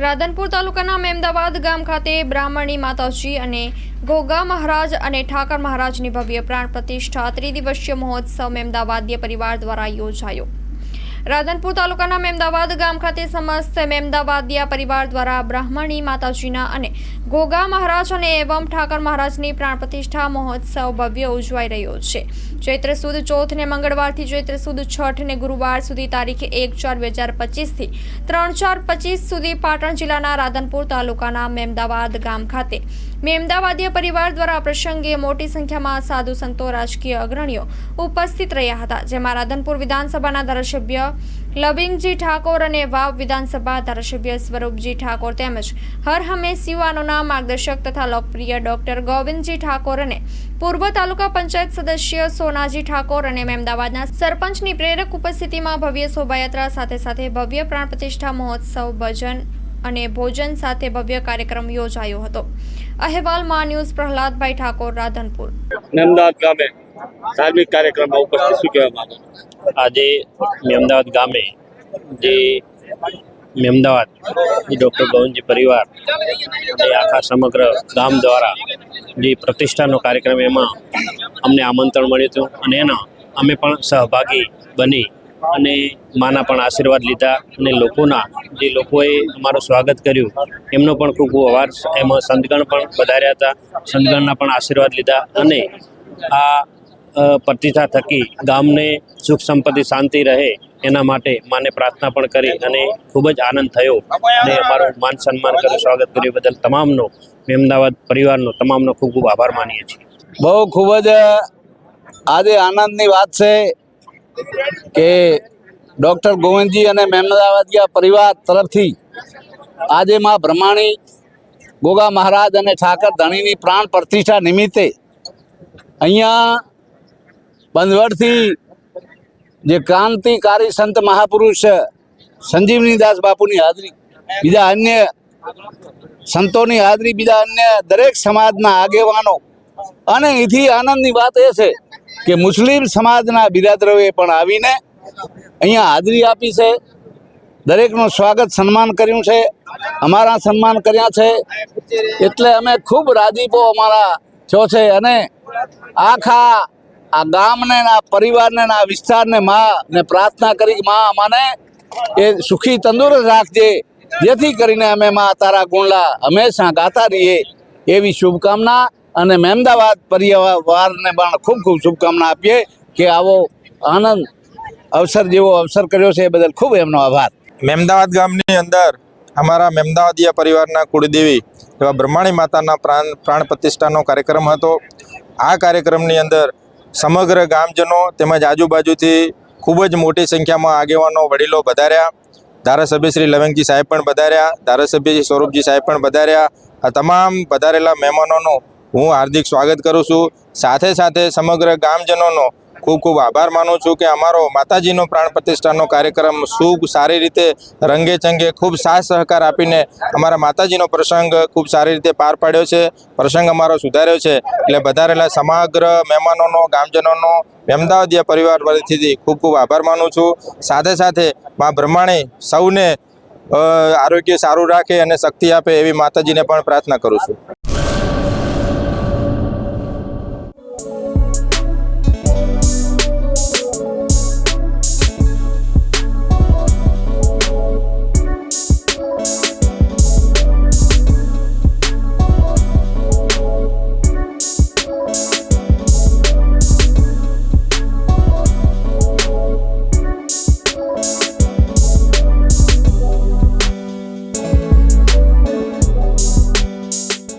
રાધનપુર તાલુકાના મેમદાવાદ ગામ ખાતે બ્રાહ્મણી માતાજી અને ગોગા મહારાજ અને ઠાકર મહારાજની ભવ્ય પ્રાણ પ્રતિષ્ઠા ત્રિદિવસીય મહોત્સવ મેમદાવાદીય પરિવાર દ્વારા યોજાયો. રાધનપુર તાલુકાના મેમદાવાદ ગામ ખાતે સમસ્ત મેમદાવાદિયા પરિવાર દ્વારા બ્રાહ્મણી માતાજીના અને ગોગા મહારાજ અને એવમ ઠાકર મહારાજની પ્રાણ પ્રતિષ્ઠા મહોત્સવ ભવ્ય ઉજવાઈ રહ્યો છે. ચૈત્ર સુદ ચોથને મંગળવારથી ચૈત્ર સુદ છઠ ને ગુરુવાર સુધી તારીખે એક ચાર બે હજાર પચીસથી ત્રણ ચાર પચીસ સુધી પાટણ જિલ્લાના રાધનપુર તાલુકાના મેમદાવાદ ગામ ખાતે. મેમદાવાદીય પરિવાર દ્વારા પ્રસંગે મોટી સંખ્યામાં સાધુ સંતો, રાજકીય અગ્રણીઓ ઉપસ્થિત રહ્યા હતા, જેમાં રાધનપુર વિધાનસભાના ધારાસભ્ય લવિંગજી ઠાકોર અને વાવ વિધાનસભા ધારાસભ્ય સ્વરૂપજી ઠાકોર તેમજ હર હંમેશ યુવાનોના માર્ગદર્શક તથા લોકપ્રિય ડોક્ટર ગોવિંદજી ઠાકોર અને પૂર્વ તાલુકા પંચાયત સદસ્ય સોનાજી ઠાકોર અને મેમદાવાદના સરપંચની પ્રેરક ઉપસ્થિતિમાં ભવ્ય શોભાયાત્રા સાથે સાથે ભવ્ય પ્રાણ પ્રતિષ્ઠા મહોત્સવ, ભજન અને ભોજન સાથે ભવ્ય કાર્યક્રમ યોજાયો હતો. અહેવાલમાં ન્યૂઝ, પ્રહલાદભાઈ ઠાકોર, રાધનપુર. અમદાવાદ ગામે. ધાર્મિક કાર્યક્રમમાં ઉપસ્થિત શું કહેવા માંગો આજે મેમદાવાદ ગામે જે મેમદાવાદ ડૉક્ટર ગોવિંદજી પરિવાર અને આખા સમગ્ર ગામ દ્વારા જે પ્રતિષ્ઠાનો કાર્યક્રમ એમાં અમને આમંત્રણ મળ્યું હતું અને એના અમે પણ સહભાગી બની અને માના પણ આશીર્વાદ લીધા અને લોકોના જે લોકોએ અમારું સ્વાગત કર્યું, એમનો પણ ખૂબ ખૂબ આભાર. એમાં સંતગણ પણ વધાર્યા હતા, સંતગણના પણ આશીર્વાદ લીધા અને આ પ્રતિષ્ઠા થકી ગામને સુખ સંપત્તિ, શાંતિ રહે એના માટે માને પ્રાર્થના પણ કરી અને ખૂબ જ આનંદ થયો અને અમારું માન સન્માન કર્યું. સ્વાગત કર્યું બદલ તમામનો અમદાવાદ પરિવારનો તમામનો ખૂબ ખૂબ આભાર માનીએ છીએ. બહુ ખૂબ જ આજે આનંદની વાત છે કે ડૉક્ટર ગોવિંદજી અને મહેમદાવાદિયા પરિવાર તરફથી આજે માં બ્રહ્માણી, ગોગા મહારાજ અને ઠાકર ધણીની પ્રાણ પ્રતિષ્ઠા નિમિત્તે અહીંયા બંધવડથી જે ક્રાંતિકારી સંત મહાપુરુષ સંજીવનીદાસ બાપુની હાજરી, બીજા અન્ય સંતોની હાજરી, બીજા અન્ય દરેક સમાજના આગેવાનો. અને એથી આનંદની વાત એ છે કે મુસ્લિમ સમાજના બિરાદરોએ પણ આવીને અહીંયા હાજરી આપી છે. દરેકનું સ્વાગત સન્માન કર્યું છે, અમારા સન્માન કર્યા છે. એટલે અમે ખૂબ રાજીપો અમારા થયો છે અને આખા આ ગામને આ પરિવારને આ વિસ્તારને માં ને પ્રાર્થના કરી કે માં અમાને એ સુખી તંદુરસ્ત રાખજે. જેથી કરીને અમે માં તારા ગુણલા હંમેશા ગાતા રહીએ. એવી શુભકામના અને મહેમદાવાદ પરિવારને પણ ખૂબ ખૂબ શુભકામના આપીએ કે આવો આનંદ અવસર જેવો અવસર કર્યો છે એ બદલ ખૂબ એમનો આભાર. મેમદાવાદ ગામની અંદર અમારા મહેમદાવાદિયા પરિવારના કુળદેવી એવા બ્રહ્માણી માતાના પ્રાણ પ્રાણ પ્રતિષ્ઠાનો કાર્યક્રમ હતો. આ કાર્યક્રમની અંદર સમગ્ર ગામજનો તેમજ આજુબાજુથી ખૂબ જ મોટી સંખ્યામાં આગેવાનો, વડીલો વધાર્યા ધારાસભ્ય શ્રી લવંગજી સાહેબ પણ વધાર્યા ધારાસભ્ય શ્રી સ્વરૂપજી સાહેબ પણ વધાર્યા આ તમામ વધારેલા મહેમાનોનો હું હાર્દિક સ્વાગત કરું છું. સાથે સાથે સમગ્ર ગામજનોનો ખૂબ ખૂબ આભાર માનું છું કે અમારો માતાજીનો પ્રાણ પ્રતિષ્ઠાનો કાર્યક્રમ ખૂબ સારી રીતે રંગે ચંગે ખૂબ સાથ સહકાર આપીને અમારા માતાજીનો પ્રસંગ ખૂબ સારી રીતે પાર પાડ્યો છે. પ્રસંગ અમારો સુધાર્યો છે. એટલે વધારેલા સમગ્ર મહેમાનોનો, ગામજનોનો અમદાવાદીય પરિવાર વતીથી ખૂબ ખૂબ આભાર માનું છું. સાથે સાથે મા બ્રહ્માણી સૌને આરોગ્ય સારું રાખે અને શક્તિ આપે એવી માતાજીને પણ પ્રાર્થના કરું છું.